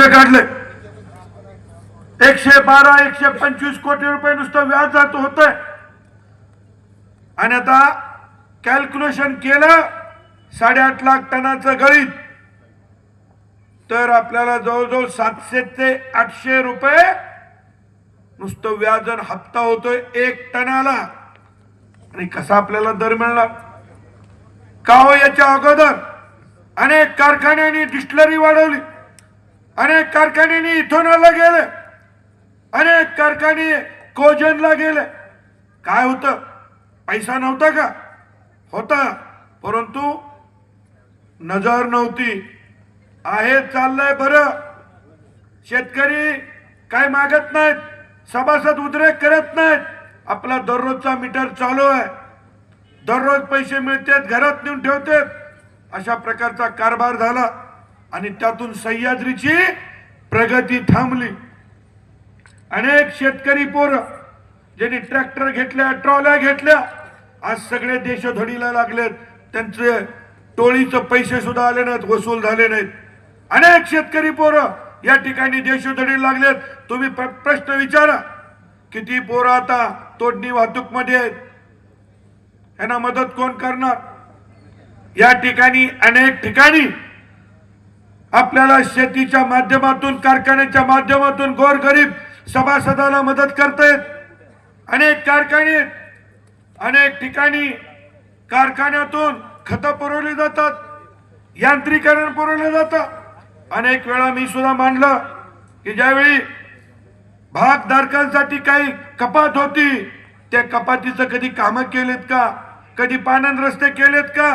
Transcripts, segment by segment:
कर्ज काढले एकशे बारा एकशे पंचवीस कोटी रुपये नुसतं व्याज जात होत आणि आता कॅल्क्युलेशन केलं साडेआठ लाख टनाचं गळीत तर आपल्याला जवळजवळ सातशे ते आठशे रुपये नुसतं व्याज हप्ता होतोय एक टनाला. आणि कसा आपल्याला दर मिळणार? का हो याच्या अगोदर? अनेक कारखान्यांनी डिस्टलरी वाढवली. अनेक कारखान्यांनी इथोनॉलला गेले अनेक कारखाने कोजनला गेले. काय होतं? पैसा नव्हता का? होता. परंतु नजर नव्हती. आहे चाललंय बरं. शेतकरी काय मागत नाहीत. सभासद उद्रेक करत नाहीत. आपला दररोजचा मीटर चालू आहे. दररोज पैसे मिळतात घरात नेऊन ठेवतात. अशा प्रकारचा कारभार झाला. आणि त्यातून सह्याद्रीची प्रगती थांबली. अनेक शेतकरी पोरं ज्यांनी ट्रॅक्टर घेतल्या ट्रॉल्या घेतल्या आज सगळे देशधडीला लागलेत. त्यांचे टोळीचं पैसे सुद्धा आले नाहीत वसूल झाले नाहीत. अनेक शेतकरी पोरं या ठिकाणी देशोधडी लागलेत. तुम्ही प्र- प्रश्न विचारा किती पोरं आता तोडणी वाहतूकमध्ये आहेत? यांना मदत कोण करणार? या ठिकाणी अनेक ठिकाणी आपल्याला शेतीच्या माध्यमातून कारखान्याच्या माध्यमातून गोरगरीब सभासदाला मदत करतायत अनेक कारखाने अनेक ठिकाणी कारखान्यातून खतं पुरवली जातात यांत्रिकरण पुरवलं जातं. अनेक वेळा मी सुद्धा मांडलं की ज्यावेळी भागधारकांसाठी काही कपात होती त्या कपातीचं कधी कामं केलेत का? कधी पानन रस्ते केलेत का?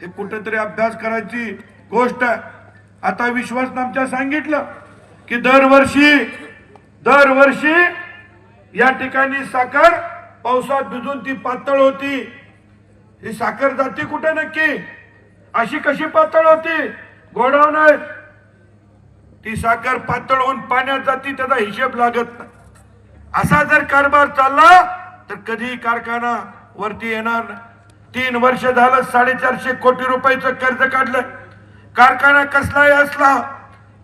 हे कुठंतरी अभ्यास करायची गोष्ट आहे. आता विश्वास आमच्या सांगितलं की दरवर्षी दरवर्षी या ठिकाणी साखर पावसात भिजून ती पातळ होती. ही साखर जाती कुठे नक्की? अशी कशी पातळ होती? गोडाऊन आहेत ती साखर पातळ होऊन पाण्यात जाती त्याचा हिशेब लागत नाही. असा जर कारभार चालला तर कधी कारखाना वरती येणार तीन वर्ष झालं साडेचारशे कोटी रुपयाचं कर्ज काढलं कारखाना कसलाही असला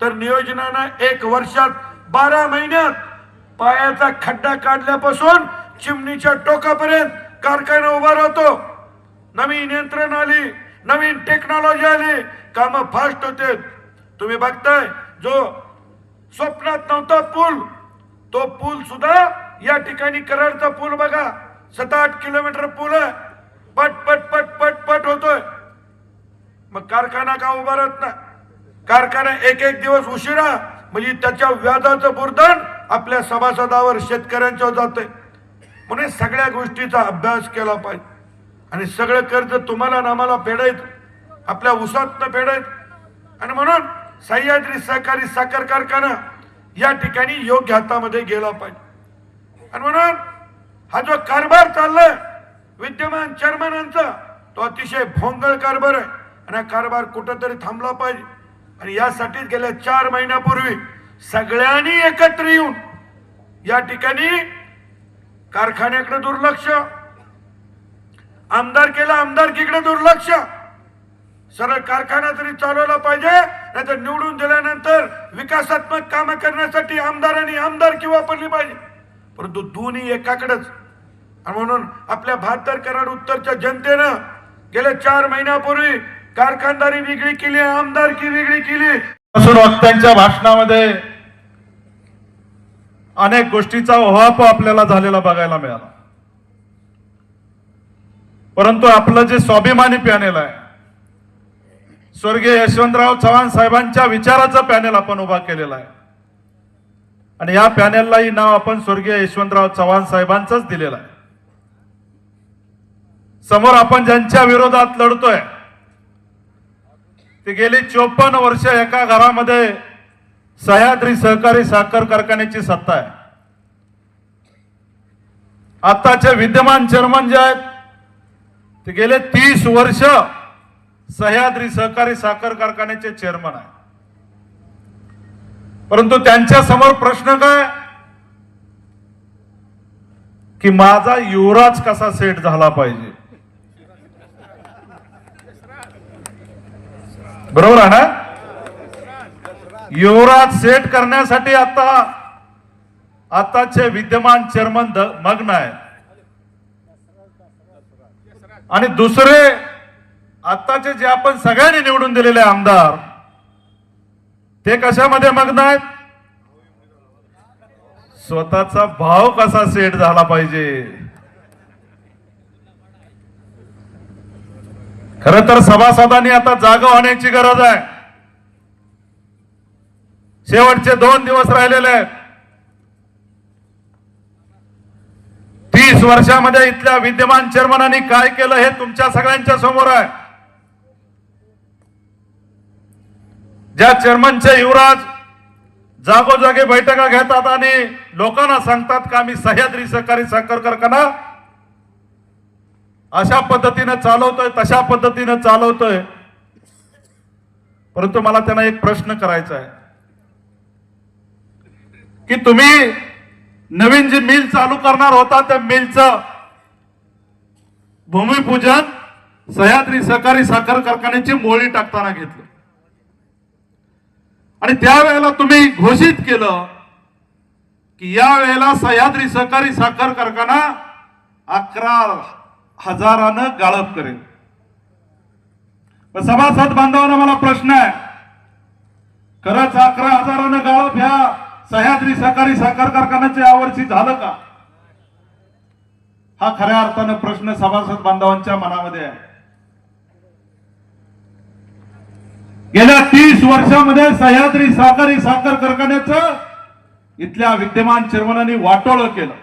तर नियोजनानं एक वर्षात बारा महिन्यात पायाचा खड्डा काढल्यापासून चिमणीच्या टोकापर्यंत कारखाना उभा राहतो. नवीन यंत्रणा आली नवीन टेक्नॉलॉजी आली कामं फास्ट होते. तुम्ही बघताय जो स्वप्नात नव्हता पूल तो पूल सुद्धा या ठिकाणी कराडचा पूल बघा. सात आठ किलोमीटर पूल आहे. पट पट पट पट पट होतोय. मग कारखाना का उभारत ना कारखाना एक एक दिवस उशिरा म्हणजे त्याच्या व्याजाचं बुरधण आपल्या सभासदावर शेतकऱ्यांच्यावर जाते म्हणून सगळ्या गोष्टीचा अभ्यास केला पाहिजे. आणि सगळं कर्ज तुम्हाला नामाला आम्हाला फेडायचं. आपल्या उसातनं फेडायचं. आणि म्हणून सह्याद्री सहकारी साखर कारखाना या ठिकाणी योग्य हातामध्ये गेला पाहिजे. आणि म्हणून हा जो कारभार चाललाय विद्यमान चेअरमॅनांचा तो अतिशय भोंगळ कारभार आहे. आणि हा कारभार कुठंतरी थांबला पाहिजे. आणि यासाठीच गेल्या चार महिन्यापूर्वी सगळ्यांनी एकत्र येऊन या ठिकाणी कारखान्याकडे दुर्लक्ष आमदार केला आमदारकीकडे दुर्लक्ष. सरळ कारखाना तरी चालवला पाहिजे नाहीतर निवडून दिल्यानंतर विकासात्मक कामं करण्यासाठी आमदारांनी आमदारकी वापरली पाहिजे. परंतु दोन्ही एकाकडेच. म्हणून आपल्या बहात्तर कराड उत्तरच्या जनतेनं गेल्या चार महिन्यापूर्वी कारखानदारी वेगळी केली आमदारकी वेगळी केली. असून वक्त्यांच्या भाषणामध्ये अनेक गोष्टीचा ओहाप आपल्याला झालेला बघायला मिळाला. परंतु आपलं जे स्वाभिमानी पॅनेल आहे स्वर्गीय यशवंतराव चव्हाण साहेबांच्या विचाराचं पॅनेल आपण उभा केलेला आहे. आणि या पॅनेललाही नाव आपण स्वर्गीय यशवंतराव चव्हाण साहेबांचंच दिलेलं आहे. समोर आपण ज्यांच्या विरोधात लढतोय ते गेली चोपन्न वर्ष एका घरामध्ये सह्याद्री सहकारी साखर कारखान्याची सत्ता आहे. आताचे विद्यमान चेअरमन जे आहेत ते गेले तीस वर्ष सह्याद्री सहकारी साखर कारखान्याचे चेअरमन आहे परंतु त्यांच्यासमोर प्रश्न काय? की माझा युवराज कसा सेट झाला पाहिजे? बरोबर आहे ना? युवराज सेट करण्यासाठी आता आताचे विद्यमान चेअरमन मग्न आहे. आणि दुसरे आताचे जे आपण सगळ्यांनी निवडून दिलेले आमदार ते कशामध्ये मग्न आहेत? स्वतःचा भाव कसा सेट झाला पाहिजे? खर तर सभासदांनी आता जागा होण्याची गरज आहे. शेवटचे दोन दिवस राहिलेले आहेत. तीस वर्षामध्ये इथल्या विद्यमान चेअरमनांनी काय केलं हे तुमच्या सगळ्यांच्या समोर आहे. ज्या चेअरमनचे युवराज जागोजागी बैठका घेतात आणि लोकांना सांगतात का मी सह्याद्री सहकारी साखर कारखाना अशा पद्धतीनं चालवतोय तशा पद्धतीनं चालवतोय. परंतु मला त्यांना एक प्रश्न करायचा आहे. की तुम्ही नवीन जी मिल चालू करणार होता त्या मिलचं भूमिपूजन सह्याद्री सहकारी साखर कारखान्याची मोळी टाकताना घेतलं. आणि त्यावेळेला तुम्ही घोषित केलं की या वेळेला सह्याद्री सहकारी साखर कारखाना अकरा हजारानं गाळप करेल सभासद बांधवांना मला प्रश्न आहे. खरंच अकरा हजारानं गाळप ह्या सह्याद्री सहकारी साखर कारखान्याच्या यावर्षी झालं का? हा खऱ्या अर्थानं प्रश्न सभासद बांधवांच्या मनामध्ये आहे. गेल्या तीस वर्षामध्ये सह्याद्री सहकारी साखर कारखान्याचं इथल्या विद्यमान चेअरमनांनी वाटोळं केलं.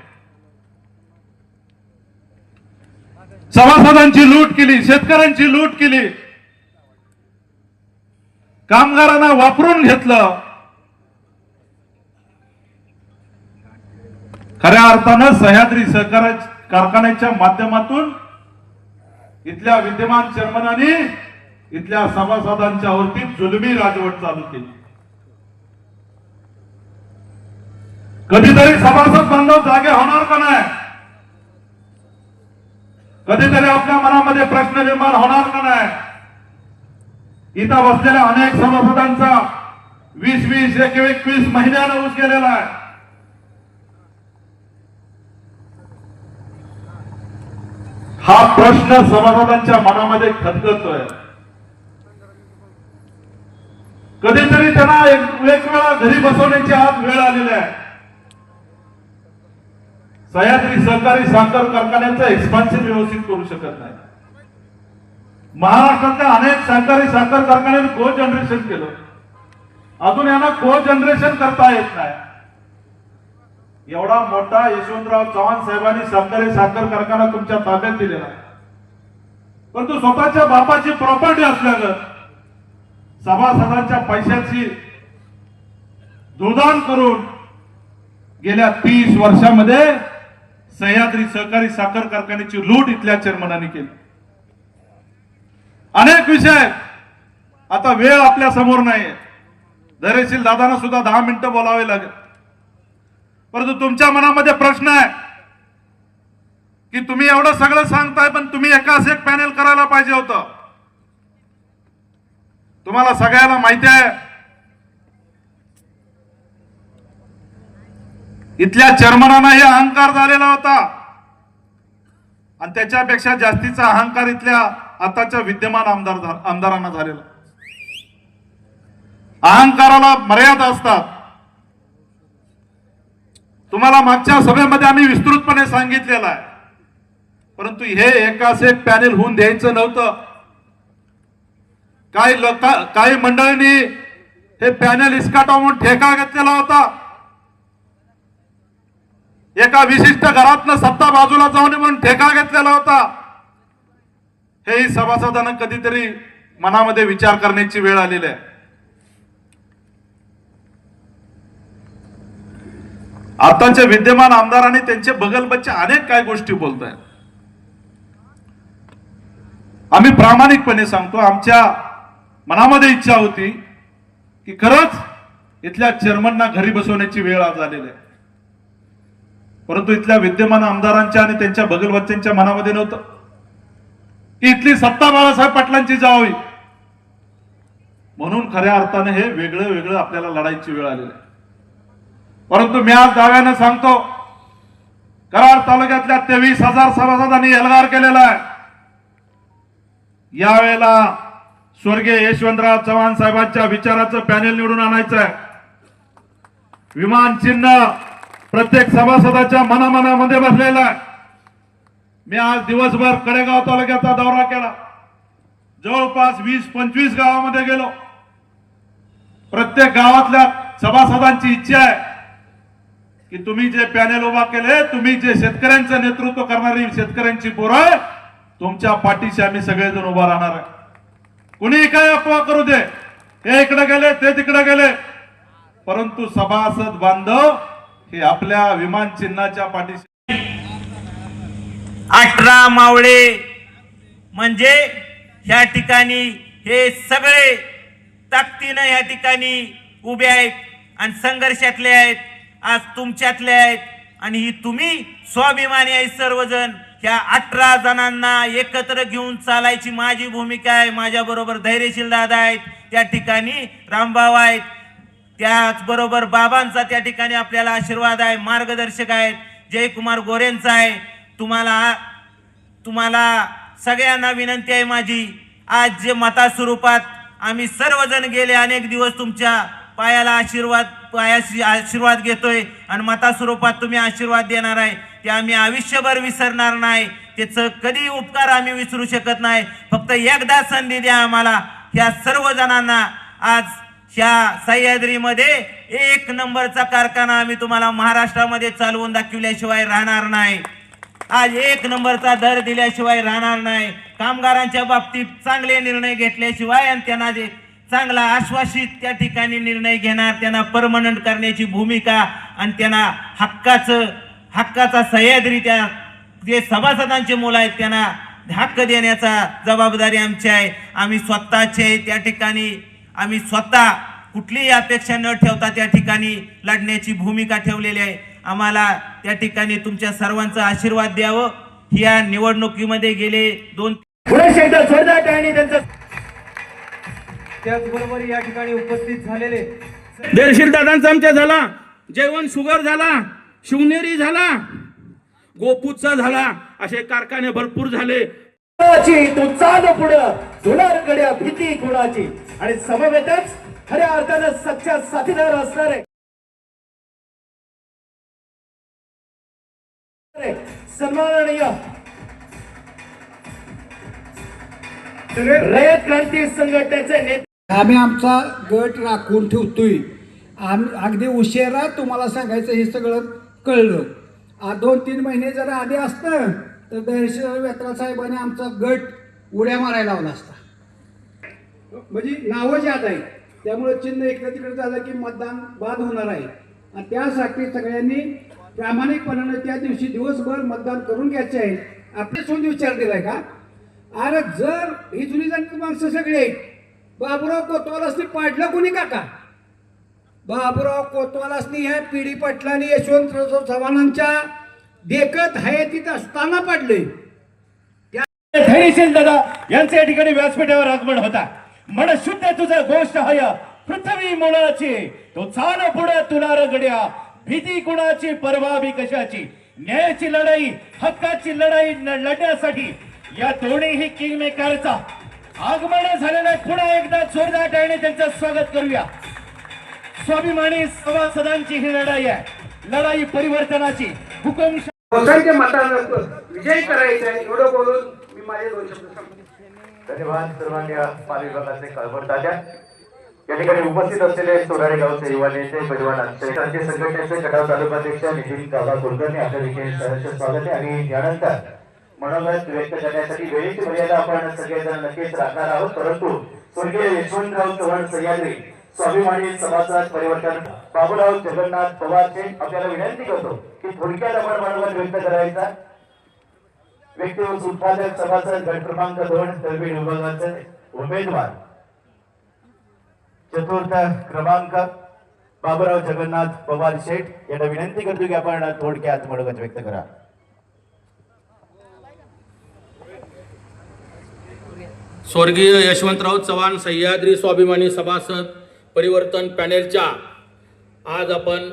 सभासदांची लूट केली शेतकऱ्यांची लूट केली. कामगारांना वापरून घेतलं. खऱ्या अर्थानं सह्याद्री सहकार कारखान्याच्या माध्यमातून इथल्या विद्यमान चेअरमनांनी इथल्या सभासदांच्या वरती जुलमी राजवट चालू केली. कधीतरी सभासद बांधव जागे होणार का नाही? कधीतरी आपल्या मनामध्ये प्रश्न निर्माण होणार का नाही? इथं बसलेल्या अनेक सभासदांचा वीस वीस एक एकवीस महिन्यानं ऊस गेलेला आहे. हा प्रश्न सभासदांच्या मनामध्ये खदगतोय कधीतरी त्यांना एक एक वेळा घरी बसवण्याची आज वेळ आलेली आहे. सह्याद्री सहकारी साखर कारखान्याचं एक्सपान्शन व्यवस्थित करू शकत नाही. महाराष्ट्रातल्या अनेक सहकारी साखर कारखान्यांनी को जनरेशन केलं. अजून यांना को जनरेशन करता येत नाही. एवढा मोठा यशवंतराव चव्हाण साहेबांनी सहकारी साखर कारखाना तुमच्या ताब्यात दिलेला. आहे परंतु स्वतःच्या बापाची प्रॉपर्टी असल्यानं सभासदांच्या पैशाची दुदान करून गेल्या तीस वर्षामध्ये सह्याद्री सहकारी साखर कारखान्याची लूट इथल्या चेअरमनाने केली. अनेक विषय. आता वेळ आपल्यासमोर नाहीये. धैर्यशील दादांना सुद्धा दहा मिनिटं बोलावे लागेल. परंतु तुमच्या मनामध्ये प्रश्न आहे. की तुम्ही एवढं सगळं सांगताय पण तुम्ही एकाच एक पॅनेल करायला पाहिजे होतं. तुम्हाला सगळ्याला माहिती आहे. इथल्या चेअरमनांना हे अहंकार झालेला होता. आणि त्याच्यापेक्षा जास्तीचा अहंकार इथल्या आताच्या विद्यमान आमदार आमदारांना झालेला. अहंकाराला मर्यादा असतात. तुम्हाला मागच्या सभेमध्ये आम्ही विस्तृतपणे सांगितलेलं आहे. परंतु हे एकाच एक पॅनेल होऊन द्यायचं नव्हतं. काही लोक काही मंडळींनी हे पॅनेल इस्काटावून ठेका घेतलेला होता. एका विशिष्ट घरातनं सत्ता बाजूला जाऊन म्हणून ठेका घेतलेला होता. हेही सभासदांना कधीतरी मनामध्ये विचार करण्याची वेळ आलेली आहे. आताचे विद्यमान आमदार आणि त्यांचे बगलबच्चे अनेक काय गोष्टी बोलत आहेत आम्ही प्रामाणिकपणे सांगतो आमच्या मनामध्ये इच्छा होती की खरंच इथल्या चेअरमनना घरी बसवण्याची वेळ आज आलेली आहे. परंतु इथल्या विद्यमान आमदारांच्या आणि त्यांच्या बगलबच्च्यांच्या मनामध्ये नव्हतं. की इथली सत्ता बाळासाहेब पाटलांची जावी म्हणून खऱ्या अर्थाने हे वेगळं वेगळं आपल्याला लढायची वेळ आलेली आहे. परंतु मी आज दाव्यानं सांगतो कराड तालुक्यातल्या तेवीस हजार सभासदांनी एल्गार केलेला आहे. यावेळेला स्वर्गीय यशवंतराव चव्हाण साहेबांच्या विचाराचं पॅनेल निवडून आणायचं आहे. विमान चिन्ह प्रत्येक सभासदाच्या मनामनामध्ये बसलेला आहे. मी आज दिवसभर कडेगाव तालुक्याचा दौरा केला. जवळपास वीस पंचवीस गावामध्ये गेलो. प्रत्येक गावातल्या सभासदांची इच्छा आहे की तुम्ही जे पॅनेल उभा केले तुम्ही जे शेतकऱ्यांचं नेतृत्व करणारी शेतकऱ्यांची पोरं आहे, तुमच्या पाठीशी आम्ही सगळेजण उभा राहणार आहे. कुणी काय अफवा करू दे. हे इकडे गेले ते तिकडे गेले. परंतु सभासद बांधव हे आपल्या विमान चिन्हाच्या पाठीशी अठरा मावळे म्हणजे ह्या ठिकाणी हे सगळे ताकदीनं ह्या ठिकाणी उभे आहेत आणि संघर्षातले आहेत आज तुमच्यातले आहेत आणि ही तुम्ही स्वाभिमानी आहे सर्वजण. ह्या अठरा जणांना एकत्र घेऊन चालायची माझी भूमिका आहे. माझ्याबरोबर धैर्यशील दादा आहेत. त्या ठिकाणी रामभाऊ आहेत. त्याचबरोबर बाबांचा त्या ठिकाणी आपल्याला आशीर्वाद आहे मार्गदर्शक आहेत. जयकुमार गोरेंचा आहे. तुम्हाला तुम्हाला सगळ्यांना विनंती आहे माझी. आज जे मता स्वरूपात आम्ही सर्वजण गेले अनेक दिवस तुमच्या पायाला आशीर्वाद पायाशी आशीर्वाद घेतोय आणि मता स्वरूपात तुम्ही आशीर्वाद देणार आहे. ते आम्ही आयुष्यभर विसरणार नाही. त्याचं कधी उपकार आम्ही विसरू शकत नाही. फक्त एकदा संधी द्या आम्हाला. ह्या सर्व जणांना आज सह्याद्रीमध्ये एक नंबरचा कारखाना आम्ही तुम्हाला महाराष्ट्रामध्ये चालवून दाखविल्याशिवाय राहणार नाही. आज एक नंबरचा दर दिल्याशिवाय राहणार नाही. कामगारांच्या बाबतीत चांगले निर्णय घेतल्याशिवाय आणि त्यांना जे चांगला आश्वासित त्या ठिकाणी निर्णय घेणार त्यांना परमनंट करण्याची भूमिका आणि त्यांना हक्काचं हक्काचा सह्याद्री त्या जे सभासदांचे मुलं आहेत त्यांना हक्क देण्याचा जबाबदारी आमची आहे. आम्ही स्वतःचे त्या ठिकाणी आम्ही स्वतः कुठलीही अपेक्षा न ठेवता त्या ठिकाणी लढण्याची भूमिका ठेवलेली आहे. आम्हाला त्या ठिकाणी तुमच्या सर्वांचा आशीर्वाद द्यावं. या निवडणुकीमध्ये गेले दोन त्याचबरोबर या ठिकाणी उपस्थित झालेले देरशील दादांचा आमच्या झाला जयवंत शुगर झाला शिवनेरी झाला गोपूचा झाला असे कारखाने भरपूर झाले. कुणाची? तू चाल पुढं. धुणार गड्या भीती कुणाची? आणि समवेतच खऱ्या अर्थानं सच्चा साथीदार असणारे. सन्माननीय. रयत क्रांती संघटनेचे नेते. आम्ही आमचा गट राखून ठेवतोय. आम अगदी उशिरा तुम्हाला सांगायचं हे सगळं कळलं. आ दोन तीन महिने जरा आधी असतं तर दहशत वेत्रा साहेबांनी आमचा गट उड्या मारायला लावला असता. म्हणजे नावं ज्यात आहे त्यामुळे चिन्ह एकत्र तिकडे झालं की मतदान बाद होणार आहे. आणि त्यासाठी सगळ्यांनी प्रामाणिकपणानं त्या दिवशी दिवसभर मतदान करून घ्यायचे आहे. आपले सोन विचार दिलाय का? अरे जर ही जुनी जाणती माणसं सगळी आहेत बाबुराव कोतवालासनी पाडलं कोणी काका? बाबुराव कोतवालासनी ह्या पिढी पाटलांनी यशवंतराव चव्हाणांच्या देखत हयातीत असताना पडले धैर्यशील दादा यांचे या ठिकाणी व्यासपीठावर आगमन होता. म्हण शुद्ध तुझं गोष्ट हय पृथ्वी मुळाची तो चाल पुढे तुला रगड्या भीती कुणाची परवावी कशाची? न्यायाची लढाई हक्काची लढाई न- लढण्यासाठी या दोन्हीही किंग मेकरचा आगमन झालेला पुन्हा एकदा जोरदार टाळणे त्यांचं स्वागत करूया. स्वाभिमानी सभासदांची ही लढाई आहे. लढाई परिवर्तनाची हुकुमशाही लोकांच्या मतानं विजय करायचा आहे एवढं बोलून मी माझे दोन शब्द धन्यवाद सर्वांनी पाल विभागाचे कळवण तात्या या ठिकाणी उपस्थित असलेले सोनारे गावचे युवा नेते परिवार राज्य संघटनेचे गटाव तालुकाध्यक्ष नितीन काका कुलकर्णी आपल्या देखील सहर्ष स्वागत आहे. आणि यानंतर मनोगत व्यक्त करण्यासाठी वेळेची मर्यादा आपण सगळेजण नक्कीच राखणार आहोत. परंतु स्वर्गीय यशवंतराव चव्हाण सह्याद्री स्वाभिमानी समाजात परिवर्तन बाबूराव जगन्नाथ पवारचे आपल्याला विनंती करतो की थोडक्यात आपण मनोगत व्यक्त करायचा. व्यक्ती उत्पादक सभासद गट क्रमांक दोन दर्वी विभागाचे उमेदवार. चतुर्थ क्रमांक बाबूराव जगन्नाथ पवार शेठ. यांना विनंती करतो की आपण थोडक्यात मनोगत व्यक्त करा. स्वर्गीय यशवंतराव चव्हाण सह्याद्री स्वाभिमानी सभासद परिवर्तन पॅनेलच्या आज आपण